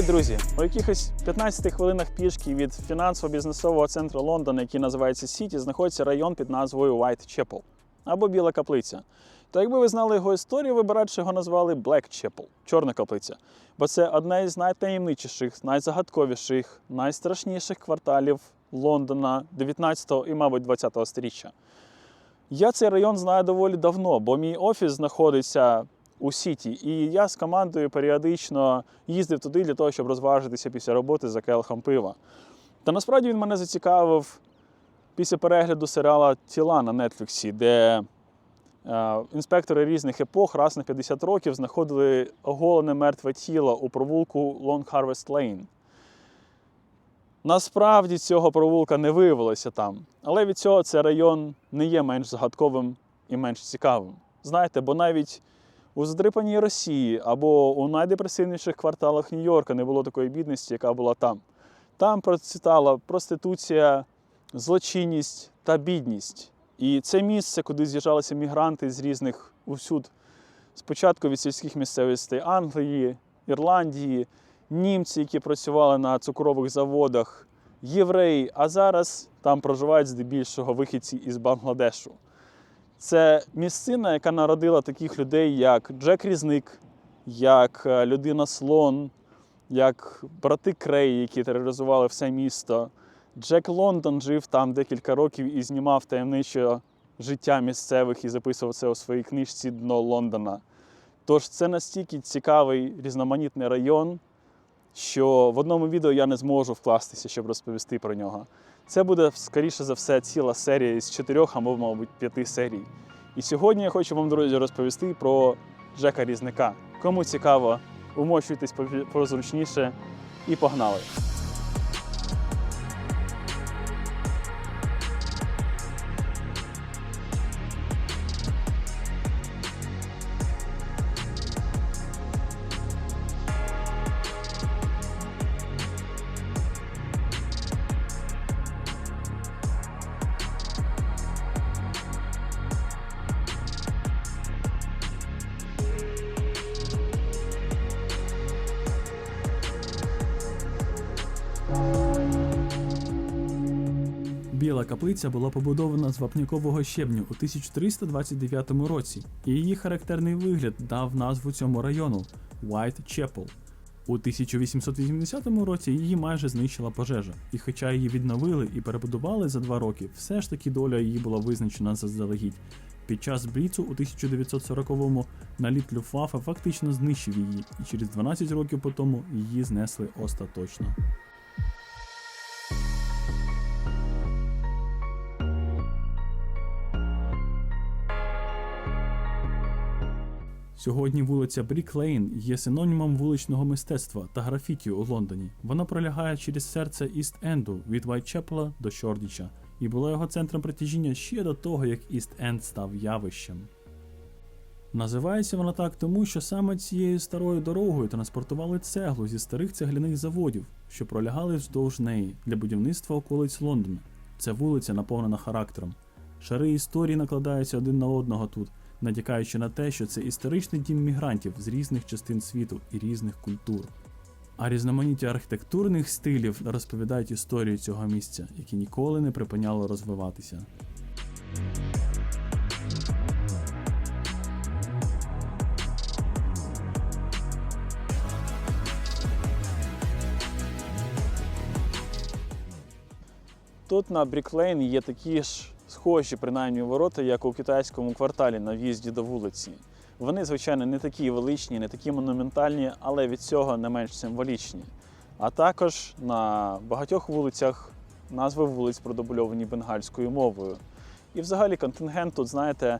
Привіт, друзі! У якихось 15 хвилинах пішки від фінансово-бізнесового центру Лондона, який називається Сіті, знаходиться район під назвою White Chapel або Біла каплиця. То якби ви знали його історію, ви б радше його назвали Black Chapel – Чорна каплиця. Бо це одне із найтаємничіших, найзагадковіших, найстрашніших кварталів Лондона 19 і, мабуть, 20 століття. Я цей район знаю доволі давно, бо мій офіс знаходиться у Сіті, і я з командою періодично їздив туди для того, щоб розважитися після роботи за келихом пива. Та насправді він мене зацікавив після перегляду серіала Тіла на Нетфліксі, де е, інспектори різних епох раз на 50 років знаходили оголене мертве тіло у провулку Long Harvest Lane. Насправді цього провулка не виявилося там, але від цього цей район не є менш загадковим і менш цікавим. Знаєте, бо навіть у задрипаній Росії або у найдепресивніших кварталах Нью-Йорка не було такої бідності, яка була там. Там процвітала проституція, злочинність та бідність. І це місце, куди з'їжджалися мігранти з різних усюд, спочатку від сільських місцевостей Англії, Ірландії, німці, які працювали на цукрових заводах, євреї, а зараз там проживають здебільшого вихідці із Бангладешу. Це місцина, яка народила таких людей, як Джек Різник, як е, людина Слон, як брати Крей, які тероризували все місто. Джек Лондон жив там декілька років і знімав таємниче життя місцевих і записував це у своїй книжці Дно Лондона. Тож це настільки цікавий різноманітний район, що в одному відео я не зможу вкластися, щоб розповісти про нього. Це буде, скоріше за все, ціла серія із чотирьох або, мабуть, п'яти серій. І сьогодні я хочу вам, друзі, розповісти про Джека Різника. Кому цікаво, умощуйтесь позручніше і погнали. Біла каплиця була побудована з вапнякового щебню у 1329 році, і її характерний вигляд дав назву цьому району White Chapel. У 1880 році її майже знищила пожежа, і хоча її відновили і перебудували за два роки, все ж таки доля її була визначена заздалегідь. Під час Бліцу у 1940-му наліт Люфтваффе фактично знищив її, і через 12 років по тому її знесли остаточно. Сьогодні вулиця Брік Лейн є синонімом вуличного мистецтва та графіті у Лондоні. Вона пролягає через серце Іст-Енду від Вайтчепела до Шордіча і була його центром притяжіння ще до того, як Іст-Енд став явищем. Називається вона так тому, що саме цією старою дорогою транспортували цеглу зі старих цегляних заводів, що пролягали вздовж неї для будівництва околиць Лондона. Це вулиця наповнена характером. Шари історії накладаються один на одного тут, натякаючи на те, що це історичний дім мігрантів з різних частин світу і різних культур. А різноманіття архітектурних стилів розповідають історію цього місця, яке ніколи не припиняло розвиватися. Тут на Бріклейн є такі ж схожі, принаймні, ворота, як у китайському кварталі на в'їзді до вулиці. Вони, звичайно, не такі величні, не такі монументальні, але від цього не менш символічні. А також на багатьох вулицях назви вулиць продубльовані бенгальською мовою. І взагалі контингент тут, знаєте,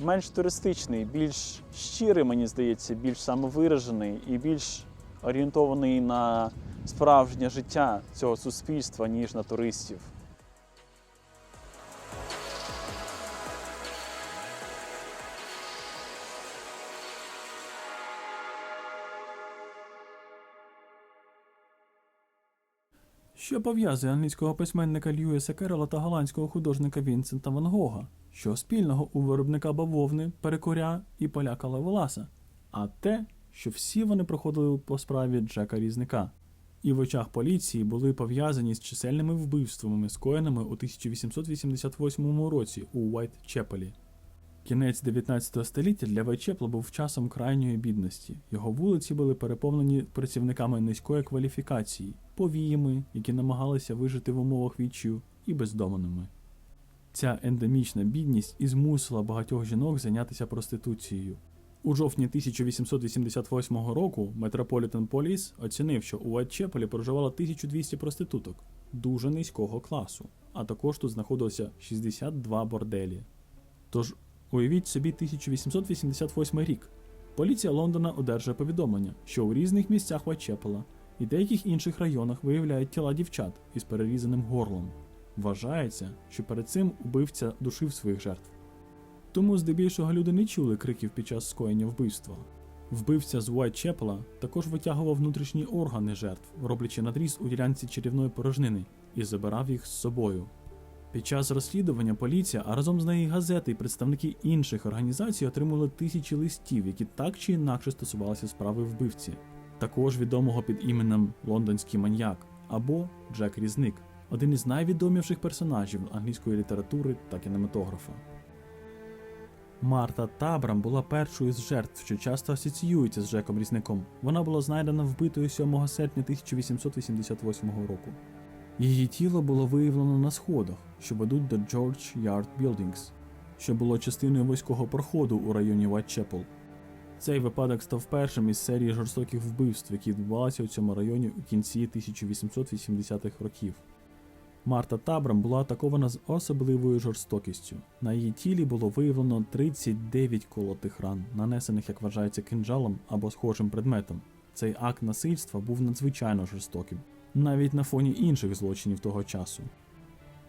менш туристичний, більш щирий, мені здається, більш самовиражений і більш орієнтований на справжнє життя цього суспільства, ніж на туристів. Що пов'язує англійського письменника Льюіса Керрола та голландського художника Вінсента Ван Гога? Що спільного у виробника бавовни, перекуря і поляка Левеласа? А те, що всі вони проходили по справі Джека Різника. і в очах поліції були пов'язані з чисельними вбивствами, скоєними у 1888 році у Уайт-Чепелі. Кінець 19 століття для Вайтчепла був часом крайньої бідності. Його вулиці були переповнені працівниками низької кваліфікації, повіями, які намагалися вижити в умовах відчаю, і бездомними. Ця ендемічна бідність і змусила багатьох жінок зайнятися проституцією. У жовтні 1888 року Metropolitan Police оцінив, що у Уайтчепелі проживало 1200 проституток дуже низького класу, а також тут знаходилося 62 борделі. Тож уявіть собі 1888 рік. Поліція Лондона одержує повідомлення, що у різних місцях Уайтчепела і деяких інших районах виявляють тіла дівчат із перерізаним горлом. Вважається, що перед цим убивця душив своїх жертв. Тому здебільшого люди не чули криків під час скоєння вбивства. Вбивця з Уайтчепела також витягував внутрішні органи жертв, роблячи надріз у ділянці черівної порожнини, і забирав їх з собою. Під час розслідування поліція, а разом з нею газети і представники інших організацій отримали тисячі листів, які так чи інакше стосувалися справи вбивці, також відомого під іменем Лондонський маньяк або Джек Різник, один із найвідоміших персонажів англійської літератури та кінематографа. Марта Табрам була першою з жертв, що часто асоціюється з Джеком Різником. Вона була знайдена вбитою 7 серпня 1888 року. Її тіло було виявлено на сходах, що ведуть до George Yard Buildings, що було частиною військового проходу у районі Whitechapel. Цей випадок став першим із серії жорстоких вбивств, які відбувалися у цьому районі у кінці 1880-х років. Марта Табрам була атакована з особливою жорстокістю. На її тілі було виявлено 39 колотих ран, нанесених, як вважається, кинджалом або схожим предметом. Цей акт насильства був надзвичайно жорстоким, навіть на фоні інших злочинів того часу.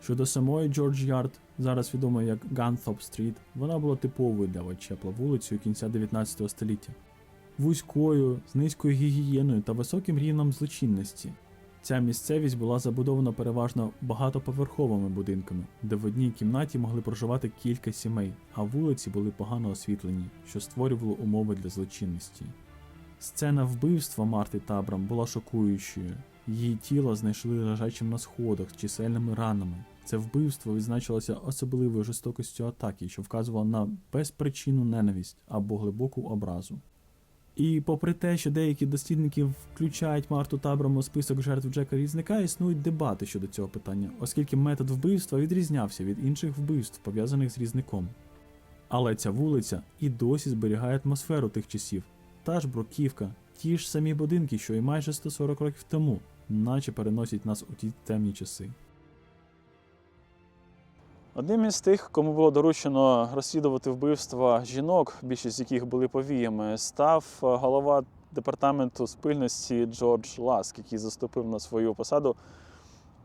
Щодо самої Джордж Ярд, зараз відомої як Ганthоп Стріт, вона була типовою для Вайтчепла вулицею кінця 19 століття, вузькою, з низькою гігієною та високим рівнем злочинності. Ця місцевість була забудована переважно багатоповерховими будинками, де в одній кімнаті могли проживати кілька сімей, а вулиці були погано освітлені, що створювало умови для злочинності. Сцена вбивства Марти Табрам була шокуючою. Її тіло знайшли лежачим на сходах з чисельними ранами. Це вбивство відзначилося особливою жорстокістю атаки, що вказувало на безпричинну ненависть або глибоку образу. І попри те, що деякі дослідники включають Марту Табрам у список жертв Джека Різника, існують дебати щодо цього питання, оскільки метод вбивства відрізнявся від інших вбивств, пов'язаних з різником. Але ця вулиця і досі зберігає атмосферу тих часів, та ж бруківка, ті ж самі будинки, що й майже 140 років тому, наче переносять нас у ті темні часи. Одним із тих, кому було доручено розслідувати вбивства жінок, більшість з яких були повіями, став е, голова департаменту спільності Джордж Ласк, який заступив на свою посаду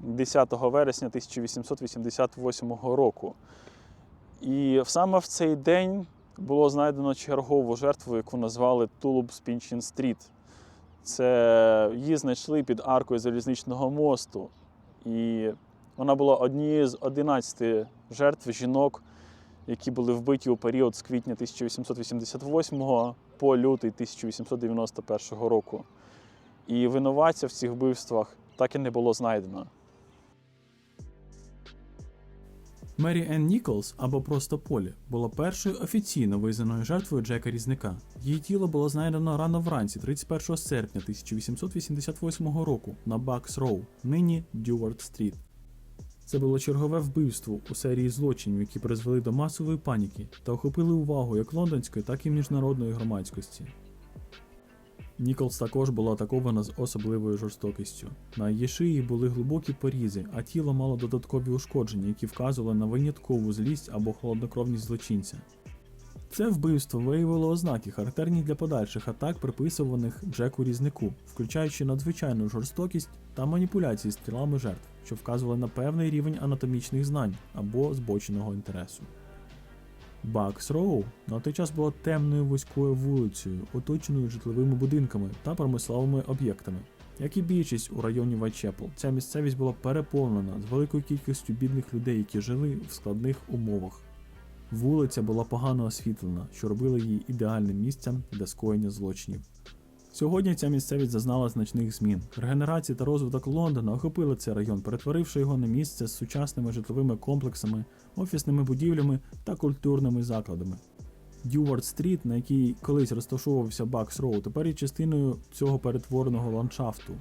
10 вересня 1888 року. І саме в цей день було знайдено чергову жертву, яку назвали Тулуб Спінчин Стріт. Це її знайшли під аркою залізничного мосту. І вона була однією з 11 жертв жінок, які були вбиті у період з квітня 1888 по лютий 1891 року. І винуватця в цих вбивствах так і не було знайдено. Мері Енн Ніколс або просто Полі була першою офіційно визнаною жертвою Джека Різника. Її тіло було знайдено рано вранці, 31 серпня 1888 року на Бакс Роу, нині Дювард Стріт. Це було чергове вбивство у серії злочинів, які призвели до масової паніки та охопили увагу як лондонської, так і міжнародної громадськості. Ніколс також була атакована з особливою жорстокістю. На її шиї були глибокі порізи, а тіло мало додаткові ушкодження, які вказували на виняткову злість або холоднокровність злочинця. Це вбивство виявило ознаки, характерні для подальших атак, приписуваних Джеку Різнику, включаючи надзвичайну жорстокість та маніпуляції з тілами жертв, що вказували на певний рівень анатомічних знань або збоченого інтересу. Бакс Роу на той час була темною вузькою вулицею, оточеною житловими будинками та промисловими об'єктами. Як і більшість у районі Вайтчепл, ця місцевість була переповнена з великою кількістю бідних людей, які жили в складних умовах. Вулиця була погано освітлена, що робило її ідеальним місцем для скоєння злочинів. Сьогодні ця місцевість зазнала значних змін. Регенерація та розвиток Лондона охопили цей район, перетворивши його на місце з сучасними житловими комплексами, офісними будівлями та культурними закладами. Дювард Стріт, на якій колись розташовувався Бакс Роу, тепер є частиною цього перетвореного ландшафту.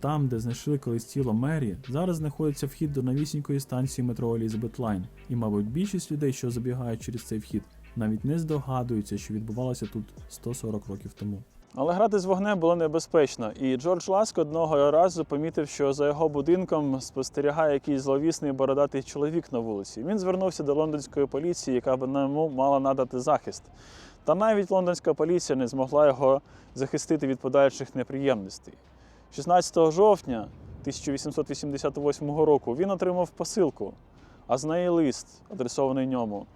Там, де знайшли колись тіло Мері, зараз знаходиться вхід до новісінької станції метро Елізабет Лайн, і, мабуть, більшість людей, що забігають через цей вхід, навіть не здогадуються, що відбувалося тут 140 років тому. Але грати з вогнем було небезпечно, і Джордж Ласк одного разу помітив, що за його будинком спостерігає якийсь зловісний бородатий чоловік на вулиці. Він звернувся до лондонської поліції, яка б йому мала надати захист. Та навіть лондонська поліція не змогла його захистити від подальших неприємностей. 16 жовтня 1888 року він отримав посилку, а з неї лист, адресований ньому.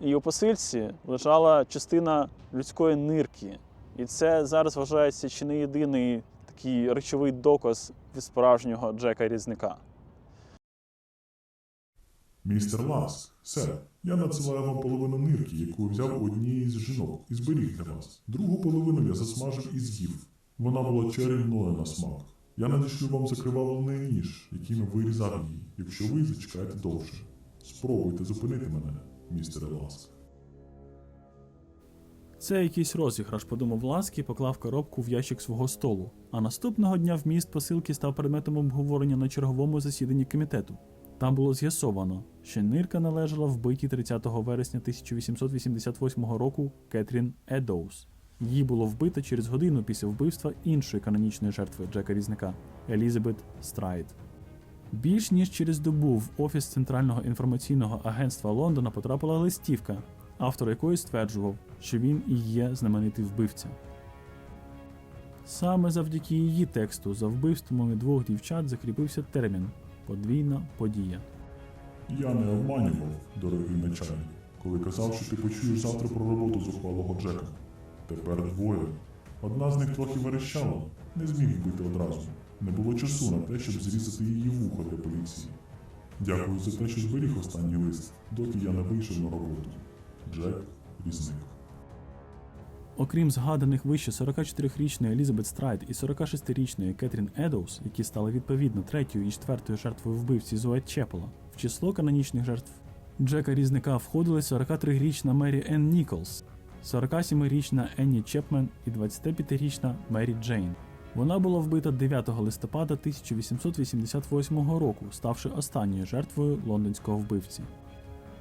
І у посильці лежала частина людської нирки. І це зараз вважається чи не єдиний такий речовий доказ від справжнього Джека Різника. Містер Ласк, сер, я надсилаю вам половину нирки, яку взяв у однієї з жінок і зберіг для вас. Другу половину я засмажив і з'їв. Вона була чарівною на смак. Я надішлю вам закривавлений ніж, яким я вирізав її, якщо ви зачекаєте довше. Спробуйте зупинити мене, містере Ласк. Це якийсь розіграш, подумав Ласк і поклав коробку в ящик свого столу. А наступного дня вміст посилки став предметом обговорення на черговому засіданні комітету. Там було з'ясовано, що нирка належала вбитій 30 вересня 1888 року Кетрін Едоус. Її було вбито через годину після вбивства іншої канонічної жертви Джека Різника Елізабет Страйт. Більш ніж через добу в офіс Центрального інформаційного агентства Лондона потрапила листівка, автор якої стверджував, що він і є знаменитий вбивця. Саме завдяки її тексту за вбивствами двох дівчат закріпився термін подвійна подія. Я не обманював, дорогий начальник, коли казав, що ти почуєш завтра про роботу зухвалого Джека. Тепер двоє. Одна з них трохи верещала, не зміг вбити одразу. Не було часу на те, щоб зрізати її вухо для поліції. Дякую за те, що зберіг останній лист, доки я не вийшов на роботу. Джек Різник. Окрім згаданих вище 44-річної Елізабет Страйт і 46-річної Кетрін Едоус, які стали відповідно третьою і четвертою жертвою вбивці з Уайтчепела, в число канонічних жертв Джека Різника входили 43-річна Мері Енн Ніколс, 47-річна Енні Чепмен і 25-річна Мері Джейн. Вона була вбита 9 листопада 1888 року, ставши останньою жертвою лондонського вбивці.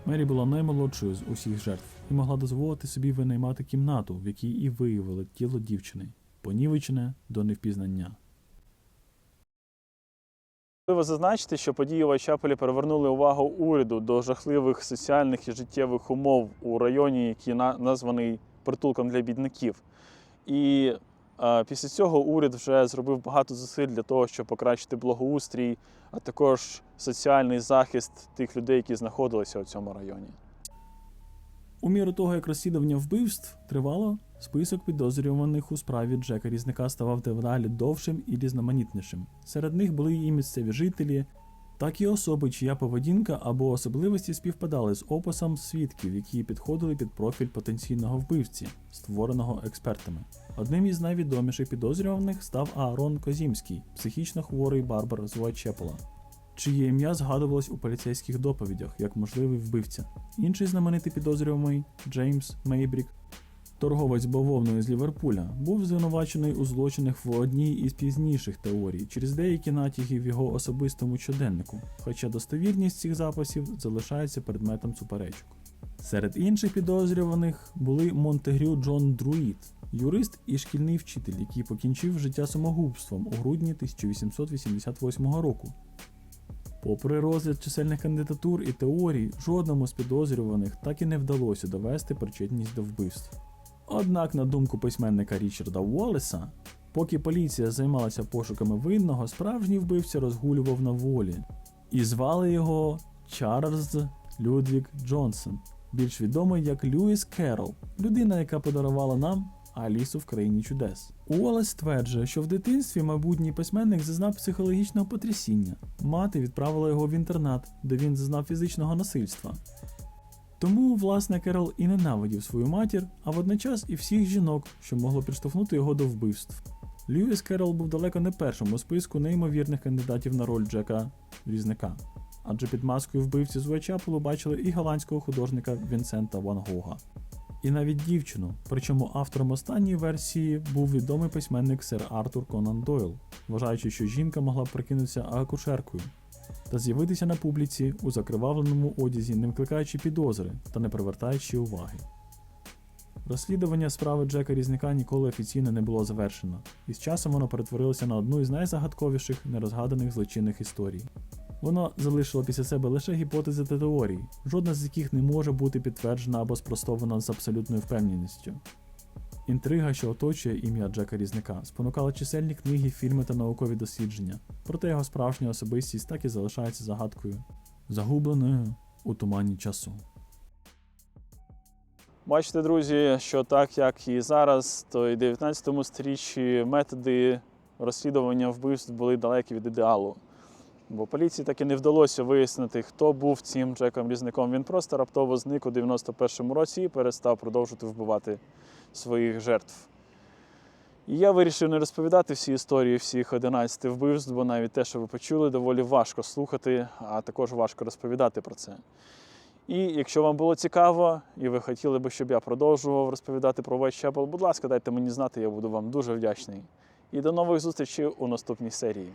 Мері була наймолодшою з усіх жертв і могла дозволити собі винаймати кімнату, в якій і виявили тіло дівчини, понівечене до невпізнання. Важливо зазначити, що події в Вайчапелі привернули увагу уряду до жахливих соціальних і життєвих умов у районі, який названий притулком для бідників. І після цього уряд вже зробив багато зусиль для того, щоб покращити благоустрій, а також соціальний захист тих людей, які знаходилися у цьому районі. У міру того, як розслідування вбивств тривало, список підозрюваних у справі Джека Різника ставав дедалі довшим і різноманітнішим. Серед них були і місцеві жителі, так і особи, чия поведінка або особливості співпадали з описом свідків, які підходили під профіль потенційного вбивці, створеного експертами. Одним із найвідоміших підозрюваних став Аарон Козімський, психічно хворий барбар з Уайтчепела, чиє ім'я згадувалось у поліцейських доповідях як можливий вбивця. Інший знаменитий підозрюваний Джеймс Мейбрік, торговець бавовною з Ліверпуля, був звинувачений у злочинах в одній із пізніших теорій через деякі натяги в його особистому щоденнику, хоча достовірність цих записів залишається предметом суперечок. Серед інших підозрюваних були Монтегрю Джон Друїд, юрист і шкільний вчитель, який покінчив життя самогубством у грудні 1888 року. Попри розгляд чисельних кандидатур і теорій, жодному з підозрюваних так і не вдалося довести причетність до вбивств. Однак, на думку письменника Річарда Уоллеса, поки поліція займалася пошуками винного, справжній вбивця розгулював на волі, і звали його Чарльз Людвік Джонсон, більш відомий як Льюіс Керрол, людина, яка подарувала нам Алісу в країні чудес. Уоллес стверджує, що в дитинстві майбутній письменник зазнав психологічного потрясіння. Мати відправила його в інтернат, де він зазнав фізичного насильства. Тому, власне, Керол і ненавидів свою матір, а водночас і всіх жінок, що могло підштовхнути його до вбивств. Льюіс Керол був далеко не першим у списку неймовірних кандидатів на роль Джека Різника. Адже під маскою вбивці з Уайчапелу бачили і голландського художника Вінсента Ван Гога. І навіть дівчину, причому автором останньої версії був відомий письменник сер Артур Конан Дойл, вважаючи, що жінка могла прикинутися акушеркою та з'явитися на публіці у закривавленому одязі, не викликаючи підозри та не привертаючи уваги. Розслідування справи Джека Різника ніколи офіційно не було завершено, і з часом воно перетворилося на одну із найзагадковіших нерозгаданих злочинних історій. Воно залишило після себе лише гіпотези та теорії, жодна з яких не може бути підтверджена або спростована з абсолютною впевненістю. Інтрига, що оточує ім'я Джека Різника, спонукала чисельні книги, фільми та наукові дослідження, проте його справжня особистість так і залишається загадкою, загубленою у тумані часу. Бачите, друзі, що так як і зараз, то і 19 сторіччі методи розслідування вбивств були далекі від ідеалу. Бо поліції так і не вдалося вияснити, хто був цим Джеком Різником. Він просто раптово зник у 91-му році і перестав продовжувати вбивати своїх жертв. І я вирішив не розповідати всі історії всіх 11 вбивств, бо навіть те, що ви почули, доволі важко слухати, а також важко розповідати про це. І якщо вам було цікаво, і ви хотіли би, щоб я продовжував розповідати про Whitechapel, будь ласка, дайте мені знати, я буду вам дуже вдячний. І до нових зустрічей у наступній серії.